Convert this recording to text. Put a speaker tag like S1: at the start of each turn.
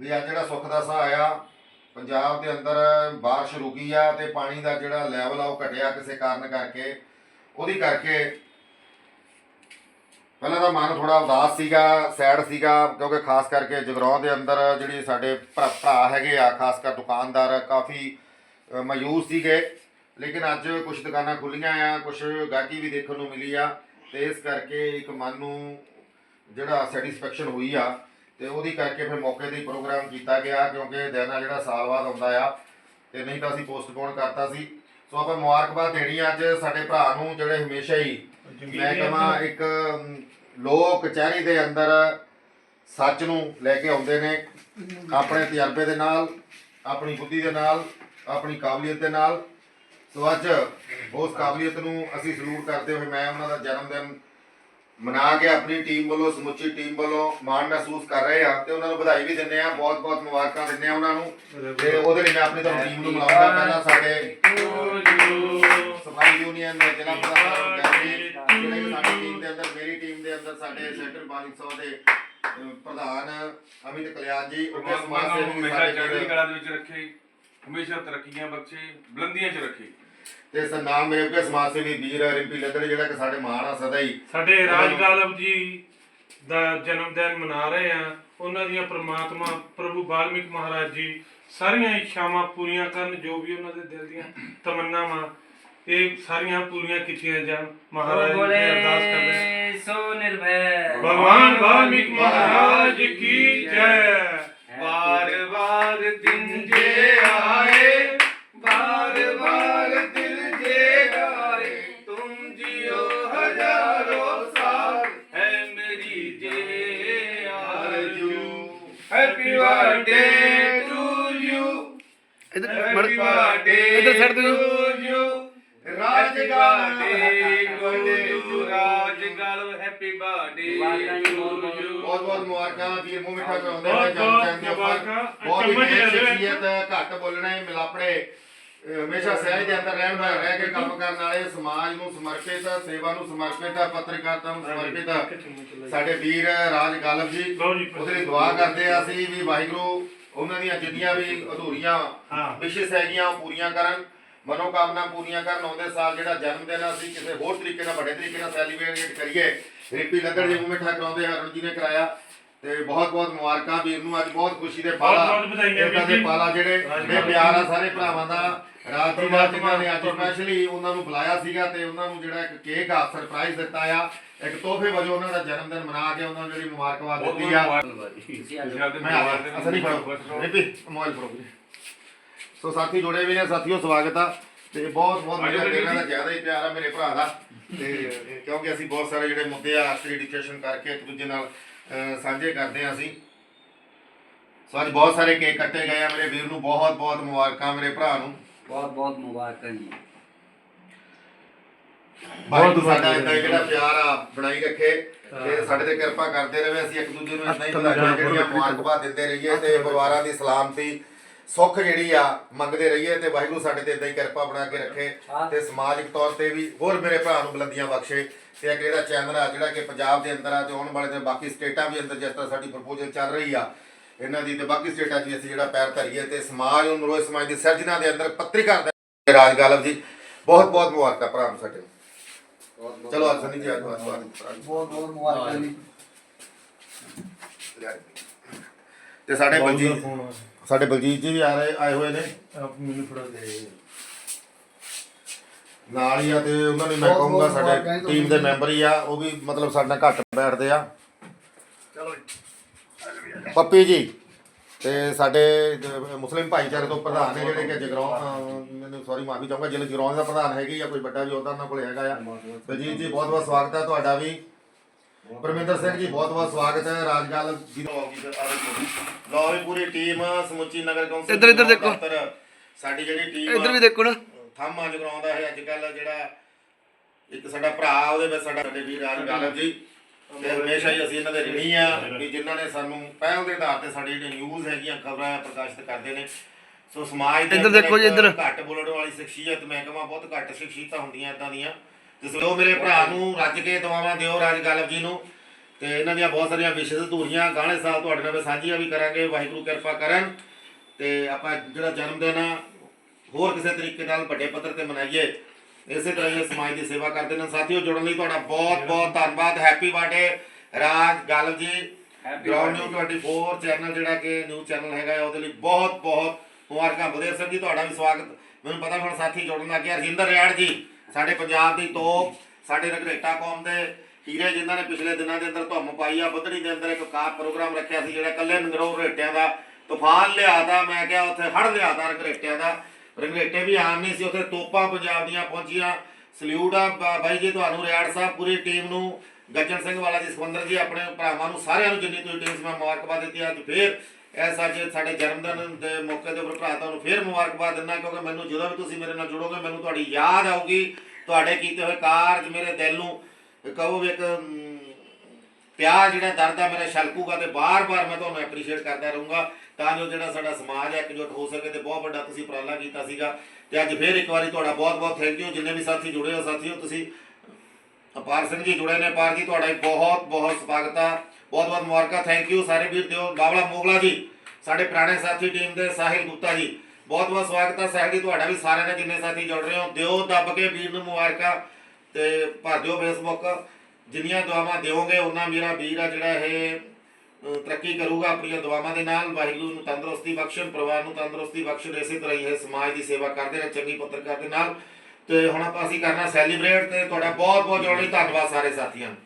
S1: ਵੀ ਅੱਜ ਜਿਹੜਾ ਸੁੱਖ ਦਾ ਸਾਹ ਆਇਆ ਪੰਜਾਬ ਦੇ ਅੰਦਰ ਬਾਰਿਸ਼ ਰੁਕੀ ਆ ਤੇ ਪਾਣੀ ਦਾ ਜਿਹੜਾ ਲੈਵਲ ਆ ਉਹ ਘਟਿਆ ਕਿਸੇ ਕਾਰਨ ਕਰਕੇ ਉਹਦੀ ਕਰਕੇ ਪਹਿਲਾਂ ਤਾਂ ਮਨ ਥੋੜਾ ਉਦਾਸ ਸੀਗਾ ਸੈਡ ਸੀਗਾ ਕਿਉਂਕਿ ਖਾਸ ਕਰਕੇ ਜਗਰਾਉਂ ਦੇ ਅੰਦਰ ਜਿਹੜੀ ਸਾਡੇ ਭਰਾ ਭਰਾ ਹੈਗੇ ਆ ਖਾਸ ਕਰ ਦੁਕਾਨਦਾਰ ਕਾਫੀ ਅ, ਮਾਯੂਸ ਸੀਗੇ ਲੇਕਿਨ ਅੱਜ ਕੁਝ ਦੁਕਾਨਾਂ ਖੁੱਲੀਆਂ ਆ ਕੁਝ ਗਾਹਕੀ ਵੀ ਦੇਖਣ ਨੂੰ ਮਿਲੀ ਆ ਤੇ ਇਸ ਕਰਕੇ ਇੱਕ ਮਨ ਨੂੰ ਜਿਹੜਾ ਸੈਟੀਸਫੈਕਸ਼ਨ ਹੋਈ ਆ ਤੇ ਉਹਦੀ ਕਰਕੇ ਫਿਰ ਮੌਕੇ ਤੇ ਪ੍ਰੋਗਰਾਮ ਕੀਤਾ ਗਿਆ ਕਿਉਂਕਿ ਦਿਨ ਆ ਜਿਹੜਾ ਸਾਲ ਬਾਅਦ ਆਉਂਦਾ ਆ ਤੇ ਨਹੀਂ ਤਾਂ ਅਸੀਂ ਪੋਸਟਪੋਨ ਕਰਤਾ ਸੀ। ਸੋ ਆਪਾਂ ਮੁਬਾਰਕਬਾਦ ਦੇਣੀ ਅੱਜ ਸਾਡੇ ਭਰਾ ਨੂੰ ਜਿਹੜੇ ਹਮੇਸ਼ਾ ਹੀ ਮੈਂ ਕਹਾਂ ਇੱਕ ਲੋਕ ਕਚਹਿਰੀ ਦੇ ਅੰਦਰ ਸੱਚ ਨੂੰ ਲੈ ਕੇ ਆਉਂਦੇ ਨੇ ਆਪਣੇ ਤਜਰਬੇ ਦੇ ਨਾਲ ਆਪਣੀ ਬੁੱਧੀ ਦੇ ਨਾਲ ਆਪਣੀ ਕਾਬਲੀਅਤ ਦੇ ਨਾਲ। ਸੋ ਅੱਜ ਉਸ ਕਾਬਲੀਅਤ ਨੂੰ ਅਸੀਂ ਸਲੂਟ ਕਰਦੇ ਹੋਏ ਮੈਂ ਉਹਨਾਂ ਦਾ ਜਨਮ ਦਿਨ ਮਨਾ ਕੇ ਆਪਣੀ ਟੀਮ ਵੱਲੋਂ ਸਮੁੱਚੀ ਟੀਮ ਵੱਲੋਂ ਮਾਣ ਮਹਿਸੂਸ ਕਰ ਰਹੇ ਆ ਤੇ ਉਹਨਾਂ ਨੂੰ ਵਧਾਈ ਵੀ ਦਿੰਦੇ ਆ ਬਹੁਤ ਬਹੁਤ ਮੁਬਾਰਕਾਂ ਦਿੰਦੇ ਆ ਉਹਨਾਂ ਨੂੰ। ਤੇ ਉਹਦੇ ਲਈ ਮੈਂ ਆਪਣੀ ਤੁਹਾਨੂੰ ਟੀਮ ਨੂੰ ਮਿਲਾਉਂਦਾ ਪਹਿਲਾਂ ਸਾਡੇ ਸਫ਼ਾਈ ਯੂਨੀਅਨ ਦੇ ਜ਼ਿਲ੍ਹਾ ਪ੍ਰਧਾਨ ਗੈਰੀ ਜਿਹੜੇ ਸਾਡੀ ਟੀਮ ਦੇ ਅੰਦਰ ਮੇਰੀ ਟੀਮ ਦੇ ਅੰਦਰ ਸਾਡੇ ਸੈਕਟਰ 2200 ਦੇ ਪ੍ਰਧਾਨ ਅਮਿਤ ਕਲਿਆਣ ਜੀ ਉਹ ਸਮਾਜ
S2: ਨੂੰ
S1: ਸੇਵੀ ਸਾਡੇ
S2: ਚੜ੍ਹਦੀ ਕਲਾ ਦੇ ਵਿੱਚ ਰੱਖੇ ਹਮੇਸ਼ਾ ਤਰੱਕੀਆਂ ਬਖਸ਼ੇ ਬੁਲੰਦੀਆਂ 'ਚ ਰੱਖੇ।
S1: ਤੇ ਸਨਾਮ ਮੇਵਕੇ ਸਮਾਜ ਸੇਵੀ ਵੀਰ ਰਿੰਪੀ ਲੱਦੜ ਜਿਹੜਾ ਕਿ ਸਾਡੇ ਮਾਣ ਆ ਸਦਾ ਹੀ।
S3: ਸਾਡੇ ਰਾਜ ਕਾਲਮ ਜੀ ਦਾ ਜਨਮ ਦਿਨ ਮਨਾ ਰਹੇ ਆ। ਉਹਨਾਂ ਦੀਆਂ ਪ੍ਰਮਾਤਮਾ ਪ੍ਰਭੂ ਬਾਲਮਿਕ ਮਹਾਰਾਜ ਜੀ ਸਾਰੀਆਂ ਇੱਛਾਵਾਂ ਪੂਰੀਆਂ ਕਰਨ ਜੋ ਵੀ ਉਹਨਾਂ ਦੇ ਦਿਲ ਦੀਆਂ ਤਮੰਨਾਵਾਂ ਇਹ ਸਾਰੀਆਂ ਪੂਰੀਆਂ ਕੀਤੀਆਂ ਜਾਣ। ਮਹਾਰਾਜ ਜੀ ਅਰਦਾਸ ਕਰਦੇ ਸੋ ਨਿਰਭੈ। ਭਗਵਾਨ
S2: ਵਾਲਮੀਕ ਮਹਾਰਾਜ ਕੀ ਜੈ।
S4: ਛੱਡ ਦਿਓ।
S2: ਟੂ ਯੂ
S1: ਰਾਜਗਾਲ
S2: ਹੈਪੀ ਬਰਥਡੇ
S1: ਬਹੁਤ ਬਹੁਤ ਮੁਬਾਰਕਾਂ ਵੀਰ ਮੂੰਹ ਮਿੱਠਾ ਕਰਾਉਂਦੇ
S3: ਬਹੁਤ
S1: ਨੇ ਜਨਮ ਦਿਨ ਦੇ ਉੱਪਰ। ਬਹੁਤ ਹੀ ਨੇਕ। ਸ਼ਖਸੀਅਤ ਘੱਟ ਬੋਲਣੇ ਮਿਲਾਪੜੇ ਅਹ ਹਮੇਸ਼ਾ ਸਹਿਜ ਦੇ ਅੰਦਰ ਰਹਿਣ ਵਾਲੇ ਰਹਿ ਕੇ ਕੰਮ ਕਰਨ ਵਾਲੇ ਸਮਾਜ ਨੂੰ ਸਮਰਪਿਤ ਸੇਵਾ ਨੂੰ ਸਮਰਪਿਤ ਪੱਤਰਕਾਰਤਾ ਨੂੰ ਸਮਰਪਿਤ। ਸਾਡੇ ਵੀਰ ਰਾਜ ਗਾਲਬ ਜੀ ਉਹਦੇ ਲਈ ਦੁਆ ਕਰਦੇ ਆ ਅਸੀਂ ਵੀ ਵਾਹਿਗੁਰੂ ਉਹਨਾਂ ਦੀਆਂ ਜਿੰਨੀਆਂ ਵੀ ਅਧੂਰੀਆਂ
S3: ਹਾਂ।
S1: ਵਿਸ਼ੇਸ਼ ਹੈਗੀਆਂ ਉਹ ਪੂਰੀਆਂ ਕਰਨ ਮਨੋਕਾਮਨਾ ਪੂਰੀਆਂ ਕਰਨ ਆਉਂਦੇ ਸਾਲ ਜਿਹੜਾ ਜਨਮ ਦਿਨ ਆ, ਅਸੀਂ ਕਿਸੇ ਹੋਰ ਤਰੀਕੇ ਨਾਲ ਵੱਡੇ ਤਰੀਕੇ ਨਾਲ ਸੈਲੀਬ੍ਰੇਟ ਕਰੀਏ। ਰਿਪੀ ਲੱਦੜ ਜੀ ਮੂੰਹ ਮਿੱਠਾ ਕਰਾਉਂਦੇ ਹਰਨ ਜੀ ਨੇ ਕਰਾਇਆ। ਤੇ ਬਹੁਤ ਬਹੁਤ ਮੁਬਾਰਕਾਂ ਵੀਰ ਨੂੰ ਅੱਜ ਬਹੁਤ ਖੁਸ਼ੀ ਦੇ ਪਾਲਾ
S3: ਬਹੁਤ ਬਹੁਤ ਵਧਾਈਆਂ
S1: ਇਹਨਾਂ ਦੇ
S3: ਵੀਰ ਜੀ।
S1: ਪਾਲਾ ਜਿਹੜੇ ਪਿਆਰ ਆ ਸਾਰੇ ਭਰਾਵਾਂ ਦਾ ਜੀ ਦਾ ਜਿਨ੍ਹਾਂ ਨੇ ਅੱਜ ਸਪੈਸ਼ਲੀ ਉਹਨਾਂ ਨੂੰ ਬੁਲਾਇਆ ਸੀਗਾ ਤੇ ਉਹਨਾਂ ਨੂੰ ਜਿਹੜਾ ਇੱਕ ਕੇਕ ਆ ਸਰਪ੍ਰਾਈਜ਼ ਦਿੱਤਾ ਆ। ਇੱਕ ਤੋਹਫੇ ਵਜੋਂ ਉਹਨਾਂ ਦਾ ਜਨਮ ਦਿਨ ਮਨਾ ਕੇ ਉਹਨਾਂ ਨੂੰ ਜਿਹੜੀ ਮੁਬਾਰਕਬਾਦ ਦਿੱਤੀ ਆ। ਮੈਂ ਆ ਗਿਆ। ਅਸਲ ਨਹੀਂ ਫੜੋ। ਰਿਪੀ ਮੋਬਾਈਲ ਫੜੋ ਵੀਰੇ। ਸੋ ਸਾਥੀ ਜੁੜੇ ਵੀ ਨੇ ਸਾਥੀਓ ਸਵਾਗਤ ਆ। ਤੇ ਬਹੁਤ ਬਹੁਤ
S2: ਆ ਜਾਓ
S1: ਮਜ਼ਾ
S2: ਵੀਰੇ
S1: ਇਹਨਾਂ ਦਾ। ਜ਼ਿਆਦਾ ਹੀ ਪਿਆਰ ਆ ਮੇਰੇ ਭਰਾ ਦਾ। ਤੇ ਕਿਉਂਕਿ ਅਸੀਂ ਬਹੁਤ ਸਾਰੇ ਜਿਹੜੇ ਮੁੱਦੇ ਆ ਆਖਰੀ ਡਿਸਕਸ਼ਨ ਕਰਕੇ ਇੱਕ ਦੂਜੇ ਨਾਲ ਸਾਂਝੇ ਕਰਦੇ ਹਾਂ ਅਸੀਂ। ਸੋ ਅੱਜ ਬਹੁਤ ਸਾਰੇ ਕੇਕ ਕੱਟੇ ਗਏ ਆ ਮੇਰੇ ਵੀਰ ਨੂੰ ਬਹੁਤ ਬਹੁਤ ਮੁਬਾਰਕਾਂ ਮੇਰੇ ਭਰਾ ਨੂੰ।
S4: ਬਹੁਤ ਬਹੁਤ ਮੁਬਾਰਕਾਂ ਜੀ।
S1: ਬਹੁਤ ਸਾਡਾ ਇਦਾਂ ਜਿਹੜਾ ਪਿਆਰ ਆ ਬਣਾਈ ਰੱਖੇ। ਤੇ ਸਾਡੇ ਤੇ ਕਿਰਪਾ ਕਰਦੇ ਰਹੇ ਅਸੀਂ ਇੱਕ ਦੂਜੇ ਨੂੰ ਇਦਾਂ ਹੀ ਜਿਹੜੀਆਂ ਦਿੰਦੇ ਰਹੀਏ ਤੇ ਪਰਿਵਾਰਾਂ ਦੀ ਸਲਾਮਤੀ ਸੁੱਖ ਜਿਹੜੀ ਆ ਮੰਗਦੇ ਰਹੀਏ ਤੇ ਵਾਹਿਗੁਰੂ ਸਾਡੇ ਤੇ ਇਦਾਂ ਹੀ ਕਿਰਪਾ ਬਣਾ ਕੇ ਰੱਖੇ ਤੇ ਸਮਾਜਿਕ ਤੌਰ ਤੇ ਵੀ ਹੋਰ ਮੇਰੇ ਭਰਾ ਨੂੰ ਬੁਲੰਦੀਆਂ ਬਖਸ਼ੇ ਤੇ ਅਗੇ ਜਿਹੜਾ ਚੈਨਲ ਆ ਜਿਹੜਾ ਕਿ ਪੰਜਾਬ ਦੇ ਅੰਦਰ ਆ ਤੇ ਆਉਣ ਵਾਲੇ ਦਿਨ ਬਾਕੀ ਸਟੇਟਾਂ ਵੀ ਅੰਦਰ ਜਿਸ ਤਰ੍ਹਾਂ ਸਾਡੀ ਪ੍ਰਪੋਜ਼ਲ ਚੱਲ ਰਹੀ ਆ ਇਹਨਾਂ ਦੀ ਤੇ ਬਾਕੀ ਸਟੇਟਾਂ 'ਚ ਅਸੀਂ ਜਿਹੜਾ ਪੈਰ ਧਰੀਏ ਤੇ ਸਮਾਜ ਨੂੰ ਨਰੋਏ ਸਮਾਜ ਦੀ ਸਿਰਜਣਾ ਦੇ ਅੰਦਰ ਪੱਤਰਕਾਰ ਦਾ ਰਾਜ ਗਾਲਬ ਜੀ ਬਹੁਤ ਬਹੁਤ ਮੁਬਾਰਕਾਂ ਭਰਾ ਨੂੰ ਸਾਡੇ ਚਲੋ ਅੱਜ ਸਨੀ ਜੀ
S4: ਬਹੁਤ ਬਹੁਤ ਮੁਬਾਰਕਾਂ ਜੀ।
S1: ਤੇ ਸਾਡੇ ਬਲਜੀਤ ਸਾਡੇ ਬਲਜੀਤ ਜੀ ਵੀ ਆ ਰਹੇ ਆਏ ਹੋਏ ਨੇ।
S3: ਆਪ ਮੈਨੂੰ ਫੜਾ ਦੇ
S1: ਨਾਲ ਹੀ ਆ ਤੇ ਉਹਨਾਂ ਨੇ ਮੈਂ ਕਹੂੰਗਾ ਸਾਡੇ ਟੀਮ ਦੇ ਮੈਂਬਰ ਹੀ ਆ ਉਹ ਵੀ ਮਤਲਬ ਸਾਡੇ ਨਾਲ ਘੱਟ ਬੈਠਦੇ ਆ। ਚਲੋ ਪੱਪੀ ਜੀ ਤੇ ਸਾਡੇ ਜ- ਮੁਸਲਿਮ ਭਾਈਚਾਰੇ ਤੋਂ ਪ੍ਰਧਾਨ ਨੇ ਜਿਹੜੇ ਕਿ ਜਗਰਾਉਂ ਮੈਨੂੰ ਸੌਰੀ ਮਾਫੀ ਚਾਹੂੰਗਾ ਜ਼ਿਲ੍ਹੇ ਜਗਰਾਉਂ ਦਾ ਪ੍ਰਧਾਨ ਹੈਗੇ ਜਾਂ ਕੋਈ ਵੱਡਾ ਵੀ ਉਹਦਾ ਉਹਨਾਂ ਕੋਲ ਹੈਗਾ ਆ। ਬਲਜੀਤ ਜੀ ਬਹੁਤ ਬਹੁਤ ਸਵਾਗਤ ਹੈ ਤੁਹਾਡਾ ਵੀ। ਪਰਮਿੰਦਰ ਸਿੰਘ ਜੀ ਬਹੁਤ ਬਹੁਤ ਸਵਾਗਤ ਹੈ ਰਾਜਗਾਲ ਜੀ ਦਾ ਆਫਿਸਰ ਆਰਡਰ ਲਓ ਵੀ ਪੂਰੀ ਟੀਮ ਸਮੁੱਚੀ ਨਗਰ ਕੌਂਸਲ
S4: ਇੱਧਰ ਇੱਧਰ ਦੇਖੋ।
S1: ਸਾਡੀ ਜਿਹੜੀ ਟੀਮ
S4: ਇੱਧਰ ਵੀ ਦੇਖੋ ਨਾ।
S1: ਥੰਮ ਅੱਜ ਕਰਾਉਂਦਾ ਹੈ ਅੱਜ ਕੱਲ ਜਿਹੜਾ ਇੱਕ ਸਾਡਾ ਭਰਾ ਉਹਦੇ ਵਿੱਚ ਸਾਡਾ ਸਾਡੇ ਵੀਰ ਰਾਜਗਾਲ ਜੀ। ਤੇ ਹਮੇਸ਼ਾ ਹੀ ਅਸੀਂ ਇਹਨਾਂ ਦੇ ਰਿਣੀ ਆ ਕਿ ਜਿਨ੍ਹਾਂ ਨੇ ਸਾਨੂੰ ਪਹਿਲ ਦੇ ਆਧਾਰ ਤੇ ਸਾਡੀ ਜਿਹੜੀ ਨਿਊਜ਼ ਹੈਗੀਆਂ ਖਬਰਾਂ ਪ੍ਰਕਾਸ਼ਿਤ ਕਰਦੇ ਨੇ। ਸੋ ਸਮਾਜ ਦੇ
S4: ਇੱਧਰ ਦੇਖੋ ਜੀ ਇੱਧਰ।
S1: ਘੱਟ ਬੋਲਣ ਵਾਲੀ ਸ਼ਖਸੀਅਤ ਮੈਂ ਬਹੁਤ ਘੱਟ ਸ਼ਖਸੀਅਤਾਂ ਹੁੰਦੀਆਂ ਇਦਾਂ ਦੀਆਂ। ਜਿਸ ਲੋ ਮੇਰੇ ਭਰਾ ਨੂੰ ਰੱਜ ਕੇ ਦੁਆਵਾਂ ਦਿਓ ਰਾਜ ਗਾਲਬ ਜੀ ਨੂੰ ਤੇ ਇਹਨਾਂ ਦੀਆਂ ਬਹੁਤ ਸਾਰੀਆਂ ਵਿਸ਼ੇਸ਼ ਅਧੂਰੀਆਂ ਗਾਣੇ ਸਾਹਿਬ ਤੁਹਾਡੇ ਨਾਲ ਸਾਂਝੀਆਂ ਵੀ ਕਰਾਂਗੇ ਵਾਹਿਗੁਰੂ ਕਿਰਪਾ ਕਰਨ। ਤੇ ਆਪਾਂ ਜਿਹੜਾ ਜਨਮ ਦਿਨ ਆ ਹੋਰ ਕਿਸੇ ਤਰੀਕੇ ਨਾਲ ਵੱਡੇ ਪੱਧਰ ਤੇ ਮਨਾਈਏ ਇਸੇ ਤਰ੍ਹਾਂ ਹੀ ਇਹ ਸਮਾਜ ਦੀ ਸੇਵਾ ਕਰਦੇ ਨੇ। ਸਾਥੀਓ ਜੁੜਨ ਲਈ ਤੁਹਾਡਾ ਬਹੁਤ ਬਹੁਤ ਧੰਨਵਾਦ। ਹੈਪੀ ਬਰਥਡੇ ਰਾਜ ਗਾਲਵ ਜੀ। ਗਰਾਊਂਡ ਨਿਊ 24 ਚੈਨਲ ਜਿਹੜਾ ਕਿ ਨਿਊ ਚੈਨਲ ਹੈਗਾ ਉਹਦੇ ਲਈ ਬਹੁਤ ਬਹੁਤ ਮੁਬਾਰਕਾਂ। ਬਦੇਵ ਸਿੰਘ ਜੀ ਤੁਹਾਡਾ ਵੀ ਸਵਾਗਤ। ਮੈਨੂੰ ਪਤਾ ਹੁਣ ਸਾਥੀ ਜੁੜਨ ਲੱਗ ਗਿਆ ਰਜਿੰਦਰ ਰਿਆੜ ਜੀ। ਸਾਡੇ ਪੰਜਾਬ ਦੀ ਤੋਪ, ਸਾਡੇ ਰਗਰੇਟਾ ਕੌਮ ਦੇ ਹੀਰੇ ਜਿਨ੍ਹਾਂ ਨੇ ਪਿਛਲੇ ਦਿਨਾਂ ਦੇ ਅੰਦਰ ਧੁੰਮ ਪਾਈ ਆ, ਬੱਧੜੀ ਦੇ ਅੰਦਰ ਇੱਕ ਕਾਰ ਪ੍ਰੋਗਰਾਮ ਰੱਖਿਆ ਸੀ ਜਿਹੜਾ ਕੱਲੇ ਨਗਰੋ ਰੇਟਿਆਂ ਦਾ ਤੂਫਾਨ ਲਿਆਤਾ ਮੈਂ ਕਿਹਾ ਉੱਥੇ ਹੜ ਲਿਆਤਾ ਰਗਰੇਟਿਆਂ ਦਾ। ਰਗਰੇਟੇ ਵੀ ਆਮ ਨਹੀਂ ਸੀ, ਉੱਥੇ ਤੋਪਾਂ ਪੰਜਾਬ ਦੀਆਂ ਪਹੁੰਚੀਆਂ। ਸਲੂਟ ਆ ਬਾਈ ਜੀ, ਤੁਹਾਨੂੰ ਰਿਆੜ ਸਾਹਿਬ ਪੂਰੀ ਟੀਮ ਨੂੰ, ਗੱਜਣ ਸਿੰਘ ਵਾਲਾ ਜੀ, ਸੁਖਵੰਦਰ ਜੀ, ਆਪਣੇ ਭਰਾਵਾਂ ਨੂੰ ਸਾਰਿਆਂ ਨੂੰ ਜਿੰਨੀ ਤੁਸੀਂ ਟੀਮ ਮੈਂ ਮੁਬਾਰਕਬਾਦ ਦਿੱਤੀ ਅੱਜ ਫੇਰ ਐਸ ਅੱਜ ਸਾਡੇ ਜਨਮ ਦਿਨ ਦੇ ਮੌਕੇ ਦੇ ਉੱਪਰ ਭਰਾ ਤੁਹਾਨੂੰ ਫੇਰ ਮੁਬਾਰਕਬਾਦ ਦਿੰਦਾ ਕਿਉਂਕਿ ਮੈਨੂੰ ਜਦੋਂ ਵੀ ਤੁਸੀਂ ਮੇਰੇ ਨਾਲ ਜੁੜੋਗੇ, ਮੈਨੂੰ ਤੁਹਾਡੀ ਯਾਦ ਆਊਗੀ। ਤੁਹਾਡੇ ਕੀਤੇ ਹੋਏ ਕਾਰਜ ਮੇਰੇ ਦਿਲ ਨੂੰ, ਕਹੋ ਵੀ ਇੱਕ ਪਿਆਰ ਜਿਹੜਾ ਦਰਦ ਆ ਮੇਰਾ ਛਲਕੂਗਾ ਤੇ ਬਾਰ-ਬਾਰ ਮੈਂ ਤੁਹਾਨੂੰ ਐਪਰੀਸ਼ੀਏਟ ਕਰਦਾ ਰਹੂੰਗਾ। ਤਾਂ ਜੋ ਜਿਹੜਾ ਸਾਡਾ ਸਮਾਜ ਹੈ ਇਕਜੁੱਟ ਹੋ ਸਕੇ ਤੇ ਬਹੁਤ ਵੱਡਾ ਤੁਸੀਂ ਉਪਰਾਲਾ ਕੀਤਾ ਸੀਗਾ। ਤੇ ਅੱਜ ਫੇਰ ਇੱਕ ਵਾਰੀ ਤੁਹਾਡਾ ਬਹੁਤ-ਬਹੁਤ ਥੈਂਕ ਯੂ ਜਿੰਨੇ ਵੀ ਸਾਥੀ ਜੁੜੇ ਹੋ, ਸਾਥੀਓ, ਤੁਸੀਂ ਅਪਾਰ ਸਿੰਘ ਜੀ ਜੁੜੇ ਨੇ ਪਾਰ ਜੀ, ਤੁਹਾਡਾ ਬਹੁਤ ਬਹੁਤ ਸਵਾਗਤ ਆ। ਬਹੁਤ ਬਹੁਤ ਮੁਬਾਰਕਾਂ ਥੈਂਕ ਯੂ ਸਾਰੇ ਵੀਰ ਦਿਓ, ਬਾਬਲਾ ਮੋਗਲਾ ਜੀ, ਸਾਡੇ ਪੁਰਾਣੇ ਸਾਥੀ ਟੀਮ ਦੇ ਸਾਹਿਲ ਗੁਪਤਾ ਜੀ, ਬਹੁਤ ਬਹੁਤ ਸਵਾਗਤ ਆ ਸਾਹਿਲ ਜੀ, ਤੁਹਾਡਾ ਵੀ ਸਾਰਿਆਂ ਦਾ ਜਿੰਨੇ ਸਾਥੀ ਜੁੜ ਰਹੇ ਹੋ, ਦਿਓ, ਦੱਬ ਕੇ ਵੀਰ ਨੂੰ ਮੁਬਾਰਕਾਂ ਤੇ ਭਰ ਦਿਓ ਫੇਸਬੁੱਕ ਜਿੰਨੀਆਂ ਦੁਆਵਾਂ ਦਿਓਗੇ ਉਹਨਾਂ ਮੇਰਾ ਵੀਰ ਆ ਜਿਹੜਾ ਇਹ ਤਰੱਕੀ ਕਰੂਗਾ ਆਪਣੀਆਂ ਦੁਆਵਾਂ ਦੇ ਨਾਲ, ਵਾਹਿਗੁਰੂ ਨੂੰ ਤੰਦਰੁਸਤੀ ਬਖਸ਼ਣ, ਪਰਿਵਾਰ ਨੂੰ ਤੰਦਰੁਸਤੀ ਬਖਸ਼ਣ, ਇਸੇ ਤਰ੍ਹਾਂ ਹੀ ਇਹ ਸਮਾਜ ਦੀ ਸੇਵਾ ਕਰਦੇ ਰਹੇ, ਚੰਗੀ ਪੱਤਰਕਾਰ ਦੇ ਨਾਲ, ਤੇ ਹੁਣ ਆਪਾਂ ਅਸੀਂ ਕਰਨਾ ਸੈਲੀਬ੍ਰੇਟ ਤੇ ਤੁਹਾਡਾ ਬਹੁਤ ਬਹੁਤ ਜੋੜੀ, ਧੰਨਵਾਦ ਸਾਰੇ ਸਾਥੀਆਂ ਨੂੰ।